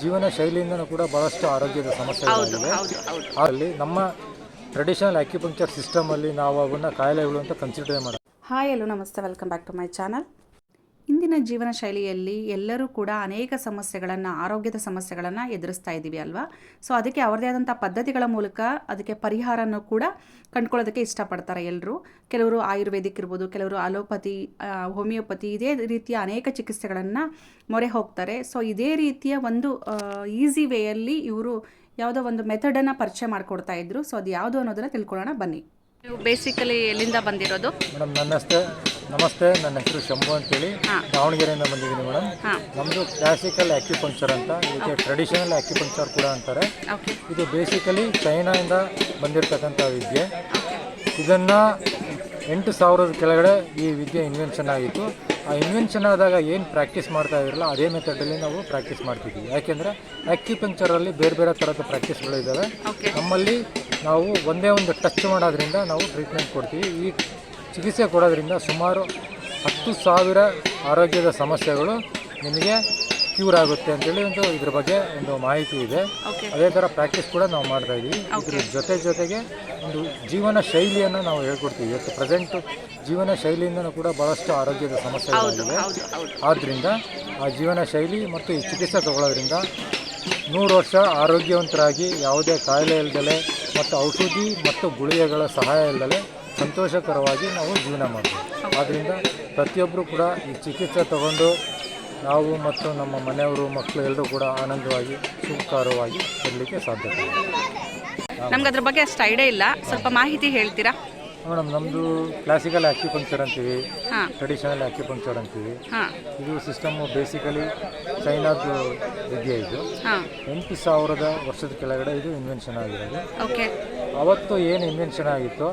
ಜೀವನ ಶೈಲಿಯಿಂದನೂ ಕೂಡ ಬಹಳಷ್ಟು ಆರೋಗ್ಯದ ಸಮಸ್ಯೆಗಳಿವೆ ಅಲ್ಲಿ ನಮ್ಮ ಟ್ರೆಡಿಷನಲ್ ಅಕ್ಯುಪಂಕ್ಚರ್ ಸಿಸ್ಟಮಲ್ಲಿ ನಾವು ಅವನ್ನ ಕಾಯಿಲೆಗಳು ಅಂತ ಕನ್ಸಿಡರ್ ಮಾಡೋದು ಹಾಯ್ ಎಲ್ಲೋ ನಮಸ್ತೆ. Welcome back to my channel ಇಂದಿನ ಜೀವನ ಶೈಲಿಯಲ್ಲಿ ಎಲ್ಲರೂ ಕೂಡ ಅನೇಕ ಸಮಸ್ಯೆಗಳನ್ನು ಆರೋಗ್ಯದ ಸಮಸ್ಯೆಗಳನ್ನು ಎದುರಿಸ್ತಾ ಇದ್ದೀವಿ ಅಲ್ವಾ? ಸೊ ಅದಕ್ಕೆ ಅವರದೇ ಆದಂಥ ಪದ್ಧತಿಗಳ ಮೂಲಕ ಅದಕ್ಕೆ ಪರಿಹಾರನೂ ಕೂಡ ಕಂಡುಕೊಳ್ಳೋದಕ್ಕೆ ಇಷ್ಟಪಡ್ತಾರೆ ಎಲ್ಲರೂ ಕೆಲವರು ಆಯುರ್ವೇದಿಕ್ ಇರ್ಬೋದು ಕೆಲವರು ಅಲೋಪತಿ ಹೋಮಿಯೋಪತಿ ಇದೇ ರೀತಿಯ ಅನೇಕ ಚಿಕಿತ್ಸೆಗಳನ್ನು ಮೊರೆ ಹೋಗ್ತಾರೆ. ಸೊ ಇದೇ ರೀತಿಯ ಒಂದು ಈಸಿ ವೇಯಲ್ಲಿ ಇವರು ಯಾವುದೋ ಒಂದು ಮೆಥಡನ್ನು ಪರಿಚಯ ಮಾಡಿಕೊಡ್ತಾ ಇದ್ರು. ಸೊ ಅದು ಯಾವುದು ಅನ್ನೋದನ್ನು ತಿಳ್ಕೊಳ್ಳೋಣ. ಬನ್ನಿ. ನೀವು ಬೇಸಿಕಲಿ ಎಲ್ಲಿಂದ ಬಂದಿರೋದು? ಮೇಡಮ್ ನನ್ನ ಹೆಸರು ನಮಸ್ತೆ ನನ್ನ ಹೆಸರು ಶಂಭು ಅಂತೇಳಿ. ದಾವಣಗೆರೆಯಿಂದ ಬಂದಿದ್ದೀನಿ ಮೇಡಮ್. ನಮ್ಮದು ಕ್ಲಾಸಿಕಲ್ ಆಕ್ಯುಪಂಕ್ಚರ್ ಅಂತ ಇದಕ್ಕೆ ಟ್ರೆಡಿಷನಲ್ ಆಕ್ಯುಪಂಕ್ಚರ್ ಕೂಡ ಅಂತಾರೆ. ಇದು ಬೇಸಿಕಲಿ ಚೈನಾಯಿಂದ ಬಂದಿರತಕ್ಕಂಥ ವಿದ್ಯೆ. ಇದನ್ನು ಎಂಟು ಸಾವಿರದ ಕೆಳಗಡೆ ಈ ವಿದ್ಯೆ ಇನ್ವೆನ್ಷನ್ ಆಗಿತ್ತು. ಆ ಇನ್ವೆನ್ಷನ್ ಆದಾಗ ಏನು ಪ್ರಾಕ್ಟೀಸ್ ಮಾಡ್ತಾ ಇದ್ರಲ್ಲ ಅದೇ ಮೆಥಡಲ್ಲಿ ನಾವು ಪ್ರಾಕ್ಟೀಸ್ ಮಾಡ್ತಿದ್ವಿ. ಯಾಕೆಂದರೆ ಆಕ್ಯುಪಂಕ್ಚರಲ್ಲಿ ಬೇರೆ ಬೇರೆ ಥರದ ಪ್ರಾಕ್ಟೀಸ್ಗಳು ಇದ್ದಾವೆ ನಮ್ಮಲ್ಲಿ ನಾವು ಒಂದೇ ಒಂದು ಟಚ್ ಮಾಡೋದ್ರಿಂದ ನಾವು ಟ್ರೀಟ್ಮೆಂಟ್ ಕೊಡ್ತೀವಿ. ಈ ಚಿಕಿತ್ಸೆ ಕೊಡೋದ್ರಿಂದ ಸುಮಾರು ಹತ್ತು ಸಾವಿರ ಆರೋಗ್ಯದ ಸಮಸ್ಯೆಗಳು ನಿಮಗೆ ಕ್ಯೂರ್ ಆಗುತ್ತೆ ಅಂತೇಳಿ ಒಂದು ಇದ್ರ ಬಗ್ಗೆ ಒಂದು ಮಾಹಿತಿ ಇದೆ. ಅದೇ ಥರ ಪ್ರಾಕ್ಟೀಸ್ ಕೂಡ ನಾವು ಮಾಡ್ತಾ ಇದ್ದೀವಿ. ಇದ್ರ ಜೊತೆ ಜೊತೆಗೆ ಒಂದು ಜೀವನ ಶೈಲಿಯನ್ನು ನಾವು ಹೇಳ್ಕೊಡ್ತೀವಿ. ಇವತ್ತು ಪ್ರೆಸೆಂಟ್ ಜೀವನ ಶೈಲಿಯಿಂದನೂ ಕೂಡ ಭಾಳಷ್ಟು ಆರೋಗ್ಯದ ಸಮಸ್ಯೆಗಳಿವೆ ಆದ್ದರಿಂದ ಆ ಜೀವನ ಶೈಲಿ ಮತ್ತು ಈ ಚಿಕಿತ್ಸೆ ತಗೊಳ್ಳೋದ್ರಿಂದ ನೂರು ವರ್ಷ ಆರೋಗ್ಯವಂತರಾಗಿ ಯಾವುದೇ ಕಾಯಿಲೆ ಇಲ್ಲದಲೆ ಮತ್ತು ಔಷಧಿ ಮತ್ತು ಗುಳಿಗೆಗಳ ಸಹಾಯ ಇಲ್ಲದೆ ಸಂತೋಷಕರವಾಗಿ ನಾವು ಜೀವನ ಮಾಡ್ತೀವಿ. ಆದ್ದರಿಂದ ಪ್ರತಿಯೊಬ್ಬರು ಕೂಡ ಈ ಚಿಕಿತ್ಸೆ ತಗೊಂಡು ನಾವು ಮತ್ತು ನಮ್ಮ ಮನೆಯವರು ಮಕ್ಕಳು ಎಲ್ಲರೂ ಕೂಡ ಆನಂದವಾಗಿ ಸುಖಕರವಾಗಿ ಇರಲಿಕ್ಕೆ ಸಾಧ್ಯತೆ ನಮ್ಗೆ ಅದ್ರ ಬಗ್ಗೆ ಅಷ್ಟು ಐಡಿಯಾ ಇಲ್ಲ. ಸ್ವಲ್ಪ ಮಾಹಿತಿ ಹೇಳ್ತೀರಾ? ಮೇಡಮ್ ನಮ್ಮದು ಕ್ಲಾಸಿಕಲ್ ಆಕ್ಯುಪಂಕ್ಚರ್ ಅಂತೀವಿ ಟ್ರೆಡಿಷನಲ್ ಆಕ್ಯುಪಂಕ್ಚರ್ ಅಂತೀವಿ. ಇದು ಸಿಸ್ಟಮ್ಮು ಬೇಸಿಕಲಿ ಚೈನಾದ ವಿದ್ಯೆ ಇದು. ಎಂಟು ಸಾವಿರದ ವರ್ಷದ ಕೆಳಗಡೆ ಇದು ಇನ್ವೆನ್ಷನ್ ಆಗಿರೋದು. ಓಕೆ ಅವತ್ತು ಏನು ಇನ್ವೆನ್ಷನ್ ಆಗಿತ್ತೋ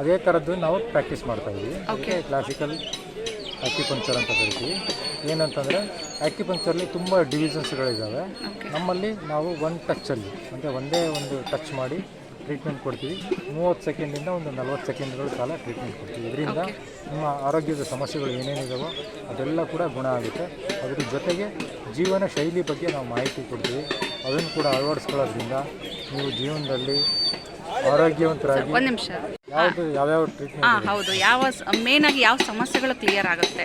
ಅದೇ ಥರದ್ದು ನಾವು ಪ್ರಾಕ್ಟೀಸ್ ಮಾಡ್ತಾ ಇದ್ದೀವಿ. ಅದಕ್ಕೆ ಕ್ಲಾಸಿಕಲ್ ಆಕ್ಯುಪಂಕ್ಚರ್ ಅಂತ ಕರಿತೀವಿ. ಏನಂತಂದರೆ ಆಕ್ಯುಪಂಕ್ಚರ್ಲಿ ತುಂಬ ಡಿವಿಷನ್ಸ್ಗಳಿದ್ದಾವೆ ನಮ್ಮಲ್ಲಿ ನಾವು ಒನ್ ಟಚ್ಚಲ್ಲಿ ಅಂದರೆ ಒಂದೇ ಒಂದು ಟಚ್ ಮಾಡಿ ಟ್ರೀಟ್ಮೆಂಟ್ ಕೊಡ್ತೀವಿ. ಮೂವತ್ತು ಸೆಕೆಂಡಿಂದ ಒಂದು ನಲ್ವತ್ತು ಸೆಕೆಂಡ್ಗಳ ಕಾಲ ಟ್ರೀಟ್ಮೆಂಟ್ ಕೊಡ್ತೀವಿ. ಇದರಿಂದ ನಿಮ್ಮ ಆರೋಗ್ಯದ ಸಮಸ್ಯೆಗಳು ಏನೇನಿದಾವೋ ಅದೆಲ್ಲ ಕೂಡ ಗುಣ ಆಗುತ್ತೆ. ಅದ್ರ ಜೊತೆಗೆ ಜೀವನ ಶೈಲಿ ಬಗ್ಗೆ ನಾವು ಮಾಹಿತಿ ಕೊಡ್ತೀವಿ. ಅದನ್ನು ಕೂಡ ಅಳವಡಿಸ್ಕೊಳ್ಳೋದ್ರಿಂದ ನೀವು ಜೀವನದಲ್ಲಿ ಆರೋಗ್ಯವಂತರಾಗಿ ಒಂದು ನಿಮಿಷ. ಯಾವುದು ಯಾವ್ಯಾವ ಟ್ರೀಟ್ಮೆಂಟ್ ಹಾಂ ಹೌದು. ಯಾವ ಮೇನ್ ಆಗಿ ಯಾವ ಸಮಸ್ಯೆಗಳು ಕ್ಲಿಯರ್ ಆಗುತ್ತೆ?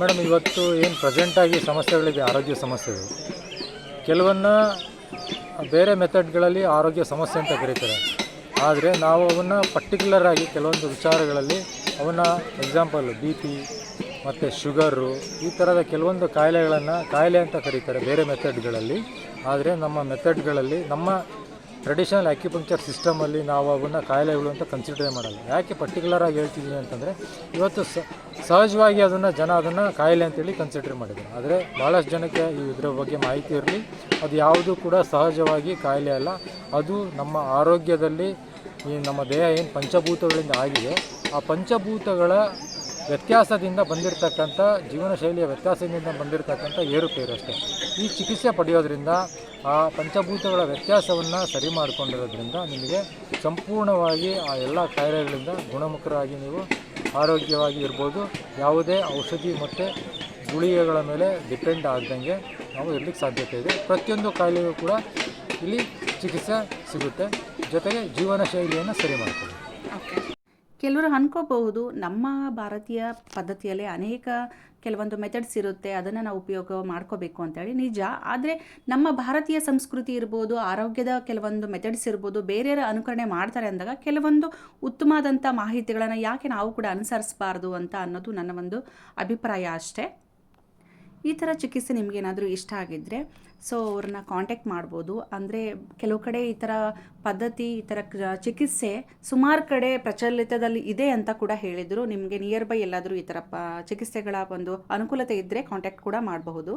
ಮೇಡಮ್ ಇವತ್ತು ಏನು ಪ್ರೆಸೆಂಟಾಗಿ ಸಮಸ್ಯೆಗಳಿದೆ? ಆರೋಗ್ಯ ಸಮಸ್ಯೆಗಳು. ಕೆಲವನ್ನ ಬೇರೆ ಮೆಥಡ್ಗಳಲ್ಲಿ ಆರೋಗ್ಯ ಸಮಸ್ಯೆ ಅಂತ ಕರೀತಾರೆ. ಆದರೆ ನಾವು ಅವನ್ನ ಪರ್ಟಿಕ್ಯುಲರ್ ಆಗಿ ಕೆಲವೊಂದು ವಿಚಾರಗಳಲ್ಲಿ ಅವನ್ನ ಎಕ್ಸಾಂಪಲ್ ಬಿ ಪಿ ಮತ್ತು ಶುಗರು ಈ ಥರದ ಕೆಲವೊಂದು ಕಾಯಿಲೆಗಳನ್ನು ಕಾಯಿಲೆ ಅಂತ ಕರೀತಾರೆ ಬೇರೆ ಮೆಥಡ್ಗಳಲ್ಲಿ ಆದರೆ ನಮ್ಮ ಮೆಥಡ್ಗಳಲ್ಲಿ ನಮ್ಮ ಟ್ರೆಡಿಷನಲ್ ಆಕ್ಯುಪಂಕ್ಚರ್ ಸಿಸ್ಟಮಲ್ಲಿ ನಾವು ಅವನ್ನ ಕಾಯಿಲೆಗಳು ಅಂತ ಕನ್ಸಿಡರ್ ಮಾಡಲ್ಲ. ಯಾಕೆ ಪರ್ಟಿಕ್ಯುಲರ್ ಆಗಿ ಹೇಳ್ತಿದ್ದೀನಿ ಅಂತಂದರೆ, ಇವತ್ತು ಸಹಜವಾಗಿ ಅದನ್ನು ಜನ ಅದನ್ನು ಕಾಯಿಲೆ ಅಂತೇಳಿ ಕನ್ಸಿಡರ್ ಮಾಡಿದ್ದಾರೆ ಆದರೆ ಭಾಳಷ್ಟು ಜನಕ್ಕೆ ಈ ಇದರ ಬಗ್ಗೆ ಮಾಹಿತಿ ಇರಲಿ. ಅದು ಯಾವುದೂ ಕೂಡ ಸಹಜವಾಗಿ ಕಾಯಿಲೆ ಅಲ್ಲ. ಅದು ನಮ್ಮ ಆರೋಗ್ಯದಲ್ಲಿ ಈ ನಮ್ಮ ದೇಹ ಏನು ಪಂಚಭೂತಗಳಿಂದ ಆಗಿದೆ, ಆ ಪಂಚಭೂತಗಳ ವ್ಯತ್ಯಾಸದಿಂದ ಬಂದಿರತಕ್ಕಂಥ ಜೀವನ ಶೈಲಿಯ ವ್ಯತ್ಯಾಸದಿಂದ ಬಂದಿರತಕ್ಕಂಥ ಏರುಪೇರು ಅಷ್ಟೇ. ಈ ಚಿಕಿತ್ಸೆ ಪಡೆಯೋದ್ರಿಂದ ಆ ಪಂಚಭೂತಗಳ ವ್ಯತ್ಯಾಸವನ್ನು ಸರಿ ಮಾಡಿಕೊಂಡಿರೋದ್ರಿಂದ ನಿಮಗೆ ಸಂಪೂರ್ಣವಾಗಿ ಆ ಎಲ್ಲ ಕಾಯಿಲೆಗಳಿಂದ ಗುಣಮುಖರಾಗಿ ನೀವು ಆರೋಗ್ಯವಾಗಿ ಇರ್ಬೋದು. ಯಾವುದೇ ಔಷಧಿ ಮತ್ತು ಗುಳಿಗೆಗಳ ಮೇಲೆ ಡಿಪೆಂಡ್ ಆಗ್ದಂಗೆ ನಾವು ಇರಲಿಕ್ಕೆ ಸಾಧ್ಯತೆ ಇದೆ. ಪ್ರತಿಯೊಂದು ಕಾಯಿಲೆಗೂ ಕೂಡ ಇಲ್ಲಿ ಚಿಕಿತ್ಸೆ ಸಿಗುತ್ತೆ. ಜೊತೆಗೆ ಜೀವನ ಶೈಲಿಯನ್ನು ಸರಿ ಮಾಡ್ತೀವಿ ಕೆಲವರು ಅನ್ಕೋಬಹುದು, ನಮ್ಮ ಭಾರತೀಯ ಪದ್ಧತಿಯಲ್ಲಿ ಅನೇಕ ಕೆಲವೊಂದು ಮೆಥಡ್ಸ್ ಇರುತ್ತೆ, ಅದನ್ನು ನಾವು ಉಪಯೋಗ ಮಾಡ್ಕೋಬೇಕು ಅಂತೇಳಿ ನಿಜ. ಆದರೆ ನಮ್ಮ ಭಾರತೀಯ ಸಂಸ್ಕೃತಿ ಇರ್ಬೋದು, ಆರೋಗ್ಯದ ಕೆಲವೊಂದು ಮೆಥಡ್ಸ್ ಇರ್ಬೋದು, ಬೇರೆಯವರ ಅನುಕರಣೆ ಮಾಡ್ತಾರೆ ಅಂದಾಗ ಕೆಲವೊಂದು ಉತ್ತಮವಾದಂಥ ಮಾಹಿತಿಗಳನ್ನು ಯಾಕೆ ನಾವು ಕೂಡ ಅನುಸರಿಸಬಾರ್ದು ಅಂತ ಅನ್ನೋದು ನನ್ನ ಒಂದು ಅಭಿಪ್ರಾಯ ಅಷ್ಟೇ. ಈ ಥರ ಚಿಕಿತ್ಸೆ ನಿಮಗೇನಾದರೂ ಇಷ್ಟ ಆಗಿದ್ದರೆ ಸೊ ಅವ್ರನ್ನ ಕಾಂಟ್ಯಾಕ್ಟ್ ಮಾಡ್ಬೋದು. ಅಂದರೆ ಕೆಲವು ಕಡೆ ಈ ಥರ ಪದ್ಧತಿ, ಈ ಥರ ಚಿಕಿತ್ಸೆ ಸುಮಾರು ಕಡೆ ಪ್ರಚಲಿತದಲ್ಲಿ ಇದೆ ಅಂತ ಕೂಡ ಹೇಳಿದರು. ನಿಮಗೆ ನಿಯರ್ ಬೈ ಎಲ್ಲಾದರೂ ಈ ಥರ ಪ, ಚಿಕಿತ್ಸೆಗಳ ಒಂದು ಅನುಕೂಲತೆ ಇದ್ದರೆ ಕಾಂಟ್ಯಾಕ್ಟ್ ಕೂಡ ಮಾಡಬಹುದು.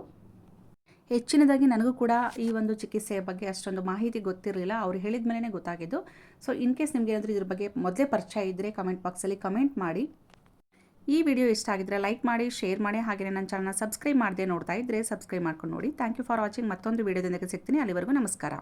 ಹೆಚ್ಚಿನದಾಗಿ ನನಗೂ ಕೂಡ ಈ ಒಂದು ಚಿಕಿತ್ಸೆಯ ಬಗ್ಗೆ ಅಷ್ಟೊಂದು ಮಾಹಿತಿ ಗೊತ್ತಿರಲಿಲ್ಲ. ಅವ್ರು ಹೇಳಿದ ಮೇಲೆ ಗೊತ್ತಾಗಿದ್ದು. ಸೊ ಇನ್ ಕೇಸ್ ನಿಮಗೆ ಏನಾದರೂ ಇದ್ರ ಬಗ್ಗೆ ಮೊದಲೇ ಪರಿಚಯ ಇದ್ದರೆ ಕಮೆಂಟ್ ಬಾಕ್ಸಲ್ಲಿ ಕಮೆಂಟ್ ಮಾಡಿ. ಈ ವಿಡಿಯೋ ಇಷ್ಟ ಆಗಿದ್ರೆ ಲೈಕ್ ಮಾಡಿ, ಶೇರ್ ಮಾಡಿ ಹಾಗೆ ನನ್ನ ಚಾನಲ್ ಸಬ್ಸ್ಕ್ರೈಬ್ ಮಾಡದೆ ನೋಡ್ತಾ ಇದ್ರೆ ಸಬ್ಸ್ಕ್ರೈಬ್ ಮಾಡ್ಕೊಂಡು ನೋಡಿ. ಥ್ಯಾಂಕ್ ಯು ಫಾರ್ ವಾಚಿಂಗ್ ಮತ್ತೊಂದು ವಿಡಿಯೋದೊಂದಿಗೆ ಸಿಗ್ತೀನಿ. ಅಲ್ಲಿವರೆಗೂ ನಮಸ್ಕಾರ.